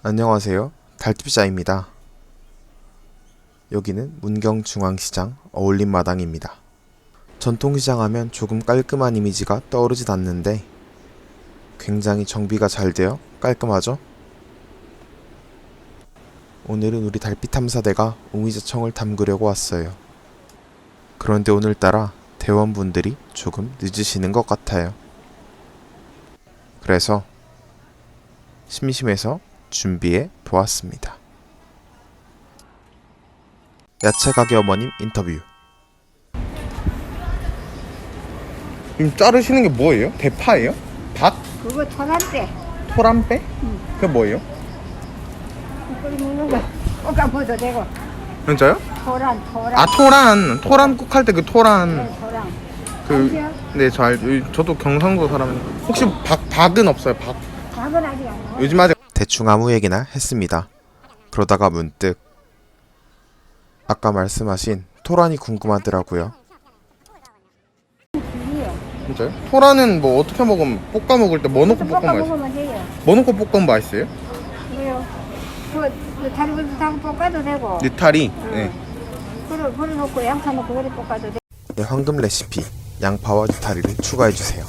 안녕하세요. 달집자입니다. 여기는 문경중앙시장 어울림마당입니다. 전통시장 하면 조금 깔끔한 이미지가 떠오르진 않는데 굉장히 정비가 잘 되어 깔끔하죠? 오늘은 우리 달빛 탐사대가 오미자청을 담그려고 왔어요. 그런데 오늘따라 대원분들이 조금 늦으시는 것 같아요. 그래서 심심해서 준비해 보았습니다. 야채 가게 어머님 인터뷰. 지금 자르시는 게 뭐예요? 대파예요? 닭? 그거 토란대 토란배? 그게 뭐예요? 끓이 먹는 거 볶아먹어도 되고 진짜요? 토란 토란 아 토란 토란 국 할 때 그 토란 네, 토란 그 아세요? 네, 저 알, 저도 경상도 사람인데 혹시 박 박은 없어요? 박 작은 아직 안 나와 요즘 아직 대충 아무 얘기나 했습니다. 그러다가 문득 아까 말씀하신 토란이 궁금하더라고요. 진짜요? 토란은 뭐 어떻게 먹으면 볶아 먹을 때 뭐 넣고? 볶아먹으면 돼요 뭐 넣고 볶으면 맛있어요? 왜요? 그거 그 다리부터 다 볶아도 되고 느타리. 네. 그걸 그걸 넣고 양파 넣고 그래 볶아도 돼 네, 황금 레시피 양파와 느타리를 추가해 주세요.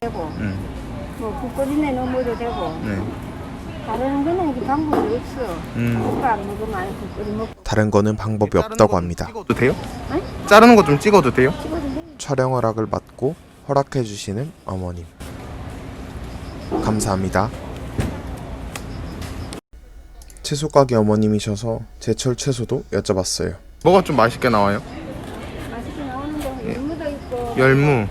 되고 음. 뭐 국거리내 넣어도 되고 네. 다른 거는 그 방법이 없어 음. 볶아 먹으면 안 국거리 먹고 다른 거는 방법이 없다고 합니다. 찍어도 돼요? 네? 자르는 거 좀 찍어도 돼요? 찍어도 돼 촬영 허락을 받고 허락해 주시는 어머님. 감사합니다. 채소 가게 어머님이셔서 제철 채소도 여쭤봤어요. 뭐가 좀 맛있게 나와요? 맛있게 나오는 거 열무도 있고 열무.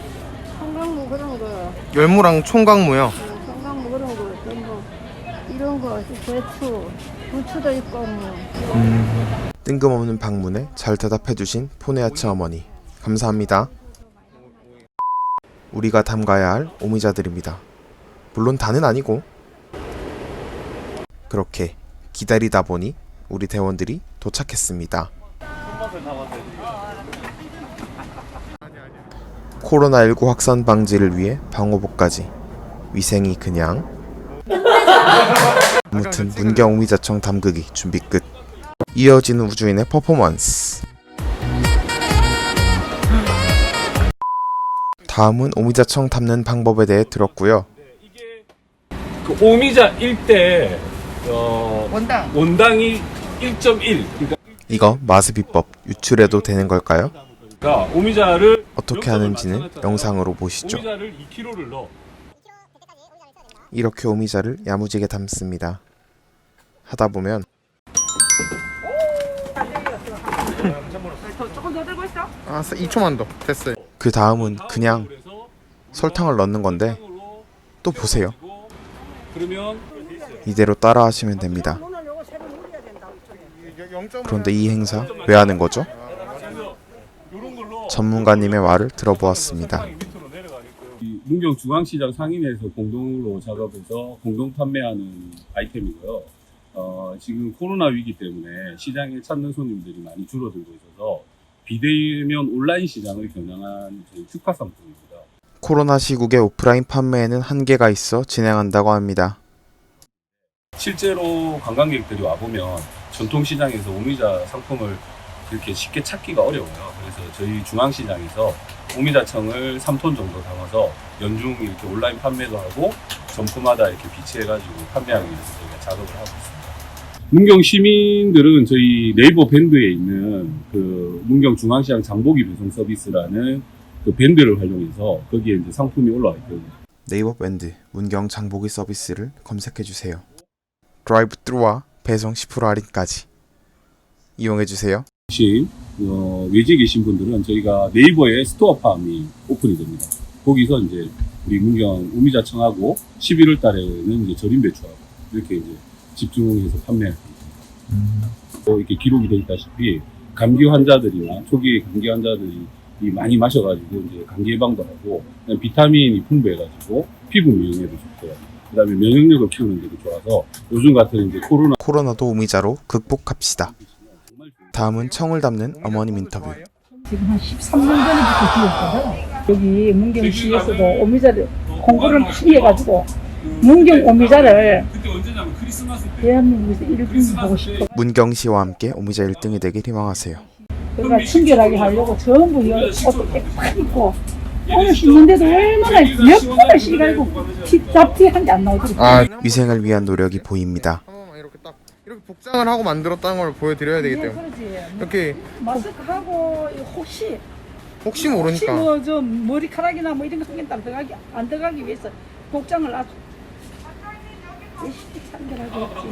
열무랑 총각무요. 건강 그런 거, 전부 이런 거, 배추, 부추도 있고 뭐. 뜬금없는 방문에 잘 대답해주신 포네아츠 어머니 감사합니다. 우리가 담가야 할 오미자들입니다. 물론 다는 아니고 그렇게 기다리다 보니 우리 대원들이 도착했습니다. 코로나19 확산 방지를 위해 방호복까지 위생이 그냥 아무튼 문경 오미자청 담그기 준비 끝. 이어지는 우주인의 퍼포먼스. 다음은 오미자청 담는 방법에 대해 들었고요. 그 오미자 일대 어, 원당. 원당이 1.1 그러니까 이거 마스 비법 유출해도 되는 걸까요? 오미자를 어떻게 하는지는 영상으로 보시죠. 오미자를 2kg를 넣어 이렇게 오미자를 야무지게 담습니다. 하다 보면 아, 2초만 더. 됐어요. 그 다음은 그냥 그래서 설탕을 넣는 건데 또 보세요. 그러면 이대로 따라 하시면 됩니다. 그런데 이 행사 왜 하는 거죠? 전문가님의 말을 들어보았습니다. 문경 중앙시장 상인회에서 공동으로 작업해서 공동 판매하는 아이템이고요. 어, 지금 코로나 위기 때문에 시장에 찾는 손님들이 많이 줄어들고 있어서 비대면 온라인 시장을 겨냥한 특화 상품입니다. 코로나 시국에 오프라인 판매에는 한계가 있어 진행한다고 합니다. 실제로 관광객들이 와보면 전통시장에서 오미자 상품을 그렇게 쉽게 찾기가 어려워요. 그래서 저희 중앙시장에서 오미자청을 3톤 정도 담아서 연중 이렇게 온라인 판매도 하고 점포마다 이렇게 비치해가지고 판매하기 위해서 저희가 작업을 하고 있습니다. 문경 시민들은 저희 네이버 밴드에 있는 그 문경 중앙시장 장보기 배송 서비스라는 그 밴드를 활용해서 거기에 이제 상품이 올라와 있거든요. 네이버 밴드 문경 장보기 서비스를 검색해 주세요. 드라이브 트루와 배송 10% 할인까지 이용해 주세요. 혹시 어, 외지에 계신 분들은 저희가 네이버에 스토어팜이 오픈이 됩니다. 거기서 이제 우리 문경 우미자청하고 11월 달에는 이제 절임 배추하고 이렇게 이제 집중해서 판매할 겁니다. 또 이렇게 기록이 되어 있다시피 감기 환자들이나 초기 감기 환자들이 이 많이 마셔가지고 이제 감기 예방도 하고 비타민이 풍부해가지고 피부 미용에도 좋고요. 그다음에 면역력을 키우는 데도 좋아서 요즘 같은 이제 코로나 코로나도 오미자로 극복합시다. 다음은 청을 담는 어머님 인터뷰. 지금 한 13년 전부터 지었거든. 여기 문경시에서도 오미자를 홍보를 많이 해가지고 문경 오미자를 그때 언제냐면 크리스마스 때 대한민국에서 1등 하고 싶어. 문경 씨와 함께 오미자 1등이 되길 희망하세요. 그러니까 친절하게 하려고 전부 이 옷도 깨끗 입고 오늘 씻는데도 얼마나 몇 번을 씻어가지고 티, 잡티 한게 안 나오더라고. 아 위생을 위한 노력이 보입니다. 이렇게 복장을 하고 만들었다는 걸 보여드려야 되기 예, 때문에 그러지. 이렇게 마스크하고 혹시 혹시 혹시 모르니까 뭐저 머리카락이나 뭐 이런 거 한개 안 들어가기 안 들어가기 위해서 복장을 아주 열심히 참견하고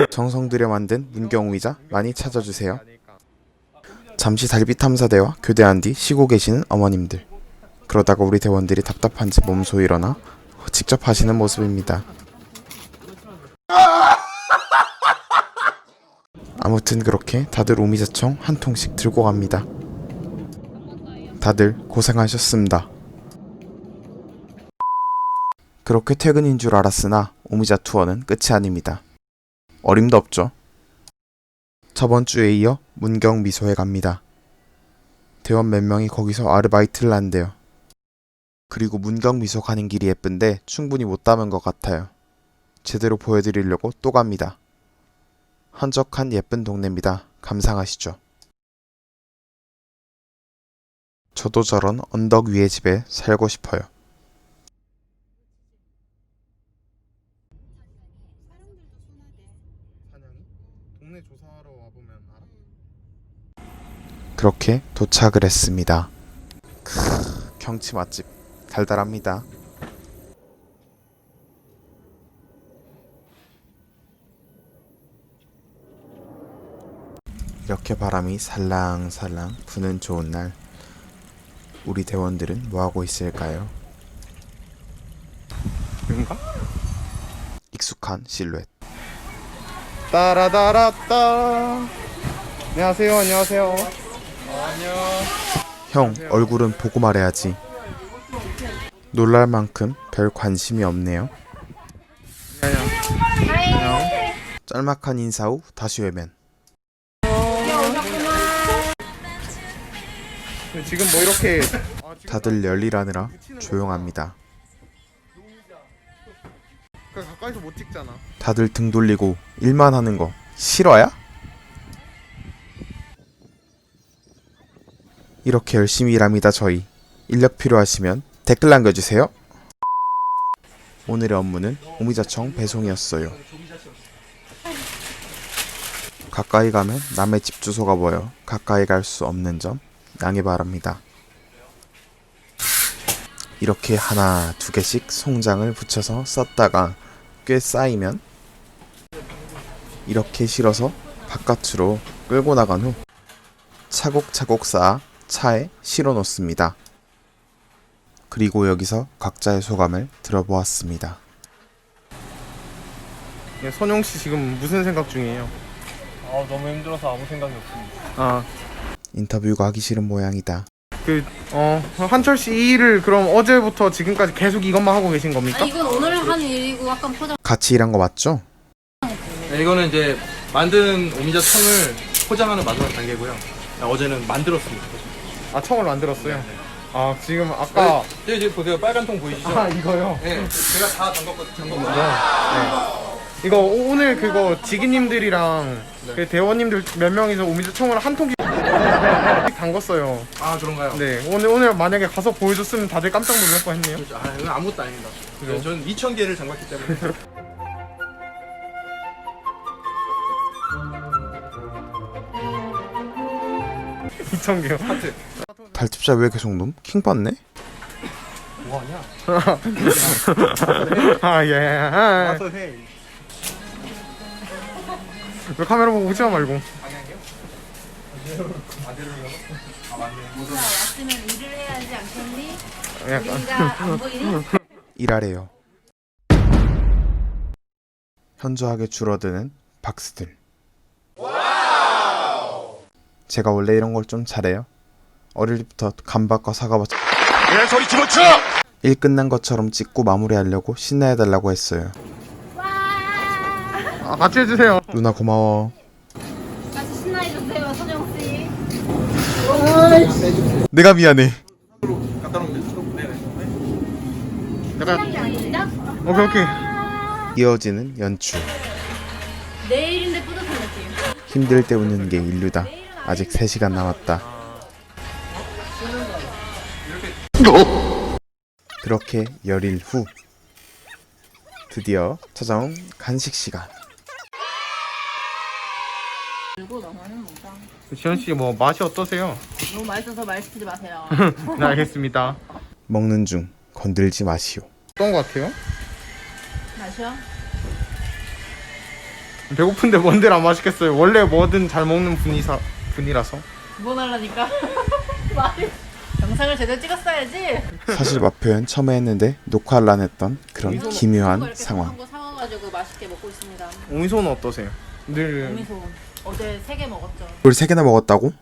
있지. 정성 들여 만든 문경 오미자 많이 찾아주세요. 잠시 달빛 탐사대와 교대한 뒤 쉬고 계시는 어머님들. 그러다가 우리 대원들이 답답한지 몸소 일어나 직접 하시는 모습입니다. 아무튼 그렇게 다들 오미자청 한 통씩 들고 갑니다. 다들 고생하셨습니다. 그렇게 퇴근인 줄 알았으나 오미자 투어는 끝이 아닙니다. 어림도 없죠. 저번 주에 이어 문경 미소에 갑니다. 대원 몇 명이 거기서 아르바이트를 한대요. 그리고 문경 미소 가는 길이 예쁜데 충분히 못 담은 것 같아요. 제대로 보여드리려고 또 갑니다. 한적한 예쁜 동네입니다. 감상하시죠. 저도 저런 언덕 위의 집에 살고 싶어요. 그렇게 도착을 했습니다. 크, 경치 맛집 달달합니다. 이렇게 바람이 살랑살랑 부는 좋은 날 우리 대원들은 뭐 하고 있을까요? 여긴가? 익숙한 실루엣. 따라다라따 안녕하세요 안녕하세요 형 얼굴은 보고 말해야지. 놀랄 만큼 별 관심이 없네요. 짤막한 인사 후 다시 외면. 지금 뭐 이렇게 다들 열일하느라 조용합니다. 그 가까이서 못 찍잖아 다들 등 돌리고 일만 하는 거 실화야? 이렇게 열심히 일합니다 저희 인력 필요하시면 댓글 남겨주세요 오늘의 업무는 오미자청 배송이었어요 가까이 가면 남의 집 주소가 보여 가까이 갈 수 없는 점 양해 바랍니다 이렇게 하나 두 개씩 송장을 붙여서 썼다가 꽤 쌓이면 이렇게 실어서 바깥으로 끌고 나간 후 차곡차곡 쌓아 차에 실어 놓습니다. 그리고 여기서 각자의 소감을 들어보았습니다. 예, 선영 씨 지금 무슨 생각 중이에요? 아 너무 힘들어서 아무 생각이 없습니다. 아 인터뷰가 하기 싫은 모양이다. 그, 어, 한철 씨이 일을 그럼 어제부터 지금까지 계속 이것만 하고 계신 겁니까? 아, 이건 오늘 하는 일이고 약간 포장 같이 일한 거 맞죠? 네, 이거는 이제 만든 오미자 청을 포장하는 마지막 단계고요. 어제는 만들었습니다. 아, 청을 만들었어요? 아, 지금 아까. 네, 이제 보세요. 빨간 통 보이시죠? 아, 이거요? 네, 제가 다 담궜거든요. 네. 이거 오- 오늘 그거 지기님들이랑 그 대원님들 몇 명이서 오미자 청을 한 통씩 담궜어요. 아 그런가요? 네, 오늘, 오늘 만약에 가서 보여줬으면 다들 깜짝 놀랄 거 했네요. 그렇죠. 아 이건 아무것도 아닙니다. 그죠? 저는 2천 개를 담갔기 때문에. 이천 개요. 하트. 달tip자 왜 계속 놈? 킹 받네? 뭐하냐? 아, 예. 아, 와서 해. 왜 카메라 보고 웃지 말고. 왔으면 일을 해야 하지 않겠니? 약간. 우리가 안 보이니? 일하래요. 현저하게 줄어드는 박스들. 제가 원래 이런 걸 좀 잘해요. 어릴 때부터 감박과 사과밭. 일 끝난 것처럼 찍고 마무리하려고 신나해달라고 했어요. 아, 같이 해주세요. 누나 고마워. 같이 신나해주세요, 서정씨. 내가 미안해. 갖다 놓으면 되죠. 네네. 약간 신나게 아닙니다? 오케이 오케이. 이어지는 연출. 내일인데 뿌듯한 느낌. 힘들 때 웃는 게 인류다. 아직 3시간 남았다. 그렇게 열일 후 드디어 찾아온 간식 시간. 그리고 너무는 뭔가 지현 씨 뭐 맛이 어떠세요? 너무 맛있어서 말 시키지 마세요. 네 알겠습니다. 먹는 중 건들지 마시오. 어떤 거 같아요? 마셔. 배고픈데 뭔들 안 맛있겠어요. 원래 뭐든 잘 먹는 분이사 분이라서. 두번 하려니까. 말이. 영상을 제대로 찍었어야지. 사실 맛 표현 처음에 했는데 녹화를 안 했던 그런 기묘한 이렇게 상황. 한거 사와가지고 맛있게 먹고 있습니다. 오미소는 어떠세요? 늘 오미소 어제 세 개 먹었죠. 이걸 3개나 먹었다고?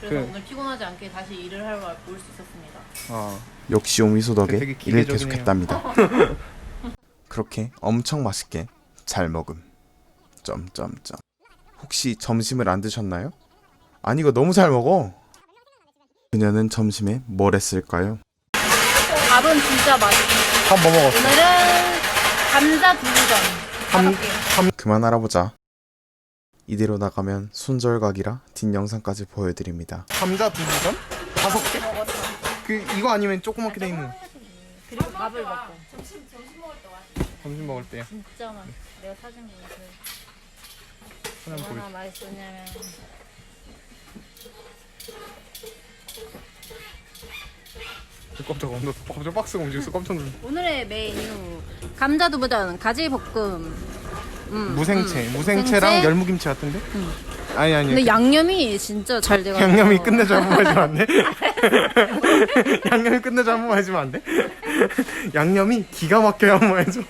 그래서 그- 오늘 피곤하지 않게 다시 일을 하러 올 수 있었습니다. 아, 역시 오미소 덕에 되게 일을 기계적이네요. 계속했답니다. 그렇게 엄청 맛있게 잘 먹음. 점점점. 혹시 점심을 안 드셨나요? 아니 이거 너무 잘 먹어. 그녀는 점심에 뭘 했을까요? 밥은 진짜 맛있어. 밥 뭐 먹었어? 오늘은 감자 두부전 감- 다섯 개. 그만 알아보자. 이대로 나가면 손절각이라 뒷영상까지 보여드립니다. 감자 두부전? 다섯 개? 그 이거 아니면 조그맣게 돼 있는 그리고 밥을 먹고. 점심 먹을 때요. 진짜 맛. 내가 사준 거 보여. 얼마나 맛있었냐면 깜짝 놀랐어. 갑자기 박스가 움직였어. 깜짝 놀랐어. 오늘의 메뉴 감자 두부전 가지 볶음. 음, 무생채, 음. 무생채랑 무생채? 열무김치 같은데? 아니 아니. 근데 양념이 진짜 잘 돼가지고 양념이 끝내줘 한번 해주면 안 돼? 양념이 끝내줘 한번 해주면 안 돼? 양념이 기가 막혀야 한번 해줘.